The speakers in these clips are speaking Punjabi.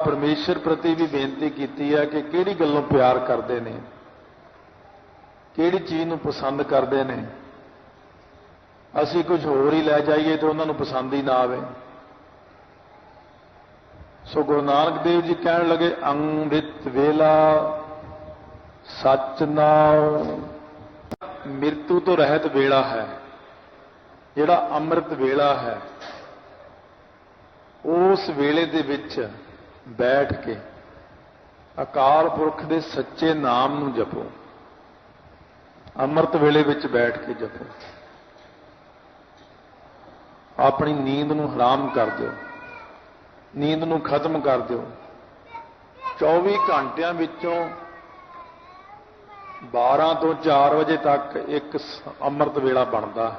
ਪਰਮੇਸ਼ਰ ਪ੍ਰਤੀ ਵੀ ਬੇਨਤੀ ਕੀਤੀ ਹੈ ਕਿ ਕਿਹੜੀ ਗੱਲੋਂ ਪਿਆਰ ਕਰਦੇ ਨੇ? ਕਿਹੜੀ ਚੀਜ਼ ਨੂੰ ਪਸੰਦ ਕਰਦੇ ਨੇ? ਅਸੀਂ ਕੁਝ ਹੋਰ ਹੀ ਲੈ ਜਾਈਏ ਤੇ ਉਹਨਾਂ ਨੂੰ ਪਸੰਦ ਹੀ ਨਾ ਆਵੇ। ਸੋ ਗੁਰੂ ਨਾਨਕ ਦੇਵ ਜੀ ਕਹਿਣ ਲੱਗੇ ਅੰਮ੍ਰਿਤ ਵੇਲਾ ਸੱਚ ਨਾਮ ਮਿਰਤੂ ਤੋਂ ਰਹਿਤ ਵੇਲਾ ਹੈ। ਜਿਹੜਾ ਅੰਮ੍ਰਿਤ ਵੇਲਾ ਹੈ, ਉਸ ਵੇਲੇ ਦੇ ਵਿੱਚ ਬੈਠ ਕੇ ਅਕਾਲ ਪੁਰਖ ਦੇ ਸੱਚੇ ਨਾਮ ਨੂੰ ਜਪੋ। ਅੰਮ੍ਰਿਤ ਵੇਲੇ ਵਿੱਚ ਬੈਠ ਕੇ ਜਪੋ। ਆਪਣੀ ਨੀਂਦ ਨੂੰ ਹਰਾਮ ਕਰ ਦਿਓ। ਨੀਂਦ ਨੂੰ ਖਤਮ ਕਰ ਦਿਓ। 24 ਘੰਟਿਆਂ ਵਿੱਚੋਂ 12 ਤੋਂ 4 ਵਜੇ ਤੱਕ ਇੱਕ ਅੰਮ੍ਰਿਤ ਵੇਲਾ ਬਣਦਾ।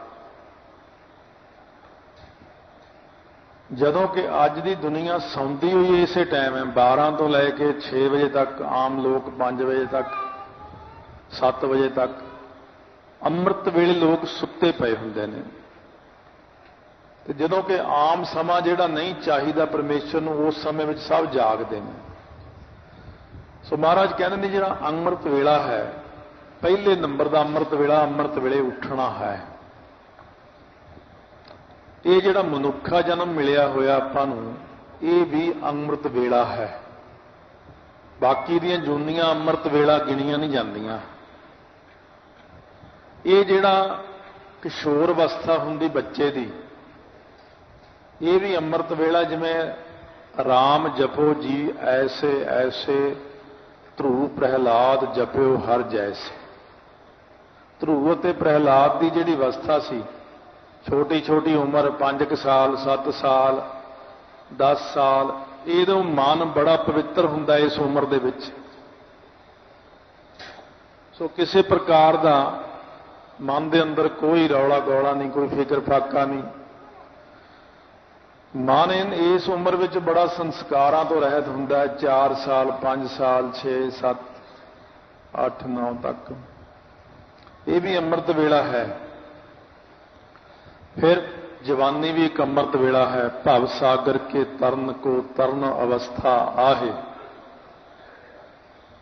ਜਦੋਂ ਕਿ ਅੱਜ ਦੀ ਦੁਨੀਆ ਸੌਂਦੀ ਹੋਈ ਇਸੇ ਟਾਈਮ ਹੈ 12 ਤੋਂ ਲੈ ਕੇ 6 ਵਜੇ ਤੱਕ, ਆਮ ਲੋਕ 5 ਵਜੇ ਤੱਕ 7 ਵਜੇ ਤੱਕ, ਅੰਮ੍ਰਿਤ ਵੇਲੇ ਲੋਕ ਸੁੱਤੇ ਪਏ ਹੁੰਦੇ ਨੇ। ਤੇ ਜਦੋਂ ਕਿ ਆਮ ਸਮਾਂ ਜਿਹੜਾ ਨਹੀਂ ਚਾਹੀਦਾ ਪਰਮੇਸ਼ਰ ਨੂੰ, ਉਸ ਸਮੇਂ ਵਿੱਚ ਸਭ ਜਾਗਦੇ ਨੇ। ਸੋ ਮਹਾਰਾਜ ਕਹਿੰਦੇ ਨੇ, ਜਿਹੜਾ ਅੰਮ੍ਰਿਤ ਵੇਲਾ ਹੈ, ਪਹਿਲੇ ਨੰਬਰ ਦਾ ਅੰਮ੍ਰਿਤ ਵੇਲਾ ਅੰਮ੍ਰਿਤ ਵੇਲੇ ਉੱਠਣਾ ਹੈ। ਇਹ ਜਿਹੜਾ ਮਨੁੱਖਾ ਜਨਮ ਮਿਲਿਆ ਹੋਇਆ ਆਪਾਂ ਨੂੰ, ਇਹ ਵੀ ਅੰਮ੍ਰਿਤ ਵੇਲਾ ਹੈ। ਬਾਕੀ ਦੀਆਂ ਜੂਨੀਆਂ ਅੰਮ੍ਰਿਤ ਵੇਲਾ ਗਿਣੀਆਂ ਨਹੀਂ ਜਾਂਦੀਆਂ। ਇਹ ਜਿਹੜਾ ਕਿਸ਼ੋਰ ਅਵਸਥਾ ਹੁੰਦੀ ਬੱਚੇ ਦੀ, ਇਹ ਵੀ ਅੰਮ੍ਰਿਤ ਵੇਲਾ ਜਿਵੇਂ ਰਾਮ ਜਪੋ ਜੀ, ਐਸੇ ਐਸੇ, ਧਰੂ ਪ੍ਰਹਿਲਾਦ ਜਪਿਓ ਹਰ ਜੈਸੇ। ਧਰੂ ਅਤੇ ਪ੍ਰਹਿਲਾਦ ਦੀ ਜਿਹੜੀ ਅਵਸਥਾ ਸੀ ਛੋਟੀ ਛੋਟੀ ਉਮਰ 5 ਸਾਲ 7 ਸਾਲ 10 ਸਾਲ, ਇਹਦੋਂ ਮਨ ਬੜਾ ਪਵਿੱਤਰ ਹੁੰਦਾ ਇਸ ਉਮਰ ਦੇ ਵਿੱਚ। ਸੋ ਕਿਸੇ ਪ੍ਰਕਾਰ ਦਾ ਮਨ ਦੇ ਅੰਦਰ ਕੋਈ ਰੌਲਾ ਗੋਲਾ ਨਹੀਂ, ਕੋਈ ਫਿਕਰ ਫਾਕਾ ਨਹੀਂ। ਮਨ ਇਸ ਉਮਰ ਵਿੱਚ ਬੜਾ ਸੰਸਕਾਰਾਂ ਤੋਂ ਰਹਿਤ ਹੁੰਦਾ ਹੈ 4 ਸਾਲ 5 ਸਾਲ 6 7 8 9 ਤੱਕ। ਇਹ ਵੀ ਅੰਮ੍ਰਿਤ ਵੇਲਾ ਹੈ। ਫਿਰ ਜਵਾਨੀ ਵੀ ਇੱਕ ਅੰਮ੍ਰਿਤ ਵੇਲਾ ਹੈ, ਭਵ ਸਾਗਰ ਕੇ ਤਰਨ ਕੋ ਤਰਨ ਅਵਸਥਾ ਆਹੇ।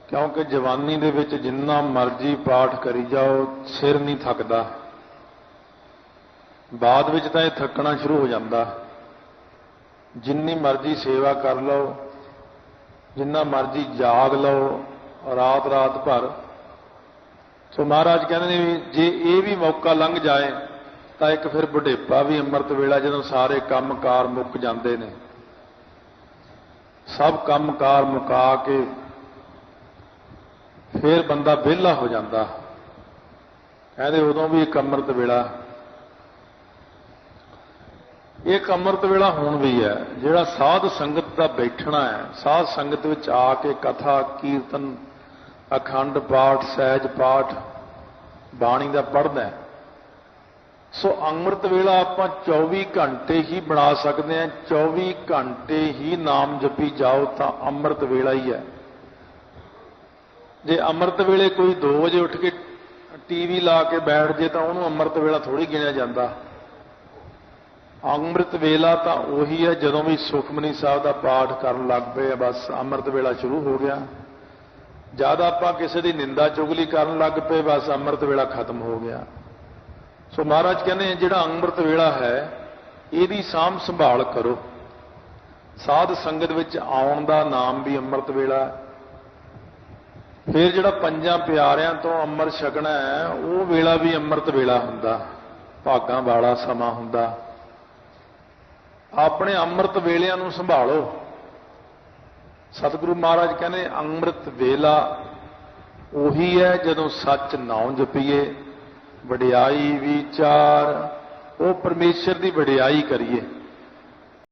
ਕਿਉਂਕਿ ਜਵਾਨੀ ਦੇ ਵਿੱਚ ਜਿੰਨਾ ਮਰਜ਼ੀ ਪਾਠ ਕਰੀ ਜਾਓ, ਸਿਰ ਨਹੀਂ ਥੱਕਦਾ। ਬਾਅਦ ਵਿੱਚ ਤਾਂ ਇਹ ਥੱਕਣਾ ਸ਼ੁਰੂ ਹੋ ਜਾਂਦਾ। ਜਿੰਨੀ ਮਰਜ਼ੀ ਸੇਵਾ ਕਰ ਲਓ, ਜਿੰਨਾ ਮਰਜ਼ੀ ਜਾਗ ਲਓ ਰਾਤ ਰਾਤ ਭਰ। ਸੋ ਮਹਾਰਾਜ ਕਹਿੰਦੇ ਨੇ ਵੀ ਜੇ ਇਹ ਵੀ ਮੌਕਾ ਲੰਘ ਜਾਏ ਤਾਂ ਇੱਕ ਫਿਰ ਬੁਢੇਪਾ ਵੀ ਅੰਮ੍ਰਿਤ ਵੇਲਾ ਜਦੋਂ ਸਾਰੇ ਕੰਮਕਾਰ ਮੁੱਕ ਜਾਂਦੇ ਨੇ। ਸਭ ਕੰਮਕਾਰ ਮੁਕਾ ਕੇ ਫਿਰ ਬੰਦਾ ਵਿਹਲਾ ਹੋ ਜਾਂਦਾ। ਕਹਿੰਦੇ ਉਦੋਂ ਵੀ ਇੱਕ ਅੰਮ੍ਰਿਤ ਵੇਲਾ। ਇੱਕ ਅੰਮ੍ਰਿਤ ਵੇਲਾ ਹੁਣ ਵੀ ਹੈ, ਜਿਹੜਾ ਸਾਧ ਸੰਗਤ ਦਾ ਬੈਠਣਾ ਹੈ। ਸਾਧ ਸੰਗਤ ਵਿੱਚ ਆ ਕੇ ਕਥਾ, ਕੀਰਤਨ, ਅਖੰਡ ਪਾਠ, ਸਹਿਜ ਪਾਠ, ਬਾਣੀ ਦਾ ਪੜ੍ਹਦਾ ਹੈ। ਸੋ ਅੰਮ੍ਰਿਤ ਵੇਲਾ ਆਪਾਂ 24 ਘੰਟੇ ਹੀ ਬਣਾ ਸਕਦੇ ਹਾਂ 24 ਘੰਟੇ ਹੀ ਨਾਮ ਜਪੀ ਜਾਓ ਤਾਂ ਅੰਮ੍ਰਿਤ ਵੇਲਾ ਹੀ ਹੈ। ਜੇ ਅੰਮ੍ਰਿਤ ਵੇਲੇ ਕੋਈ 2 ਵਜੇ ਉੱਠ ਕੇ ਟੀਵੀ ਲਾ ਕੇ ਬੈਠ ਜੇ ਤਾਂ ਉਹਨੂੰ ਅੰਮ੍ਰਿਤ ਵੇਲਾ ਥੋੜੀ ਗਿਣਿਆ ਜਾਂਦਾ। ਅੰਮ੍ਰਿਤ ਵੇਲਾ ਤਾਂ ਉਹੀ ਹੈ ਜਦੋਂ ਵੀ ਸੁਖਮਨੀ ਸਾਹਿਬ ਦਾ ਪਾਠ ਕਰਨ ਲੱਗ ਪਏ ਬਸ ਅੰਮ੍ਰਿਤ ਵੇਲਾ ਸ਼ੁਰੂ ਹੋ ਗਿਆ। ਜਦ ਆਪਾਂ ਕਿਸੇ ਦੀ ਨਿੰਦਾ ਚੁਗਲੀ ਕਰਨ ਲੱਗ ਪਏ, ਬਸ ਅੰਮ੍ਰਿਤ ਵੇਲਾ ਖਤਮ ਹੋ ਗਿਆ। ਸੋ ਮਹਾਰਾਜ ਕਹਿੰਦੇ ਜਿਹੜਾ ਅੰਮ੍ਰਿਤ ਵੇਲਾ ਹੈ, ਇਹਦੀ ਸਾਂਭ ਸੰਭਾਲ ਕਰੋ। ਸਾਧ ਸੰਗਤ ਵਿੱਚ ਆਉਣ ਦਾ ਨਾਮ ਵੀ ਅੰਮ੍ਰਿਤ ਵੇਲਾ ਹੈ। ਫਿਰ ਜਿਹੜਾ ਪੰਜਾਂ ਪਿਆਰਿਆਂ ਤੋਂ ਅੰਮ੍ਰਿਤ ਛਕਣਾ ਹੈ, ਉਹ ਵੇਲਾ ਵੀ ਅੰਮ੍ਰਿਤ ਵੇਲਾ ਹੁੰਦਾ। ਭਾਗਾਂ ਵਾਲਾ ਸਮਾਂ ਹੁੰਦਾ। ਆਪਣੇ ਅੰਮ੍ਰਿਤ ਵੇਲਿਆਂ ਨੂੰ ਸੰਭਾਲੋ। ਸਤਿਗੁਰੂ ਮਹਾਰਾਜ ਕਹਿੰਦੇ, ਅੰਮ੍ਰਿਤ ਵੇਲਾ ਉਹੀ ਹੈ ਜਦੋਂ ਸੱਚ ਨਾਉ ਜਪੀਏ। ਵਡਿਆਈ ਵਿਚਾਰ ਉਹ ਪਰਮੇਸ਼ਰ ਦੀ ਵਡਿਆਈ ਕਰੀਏ।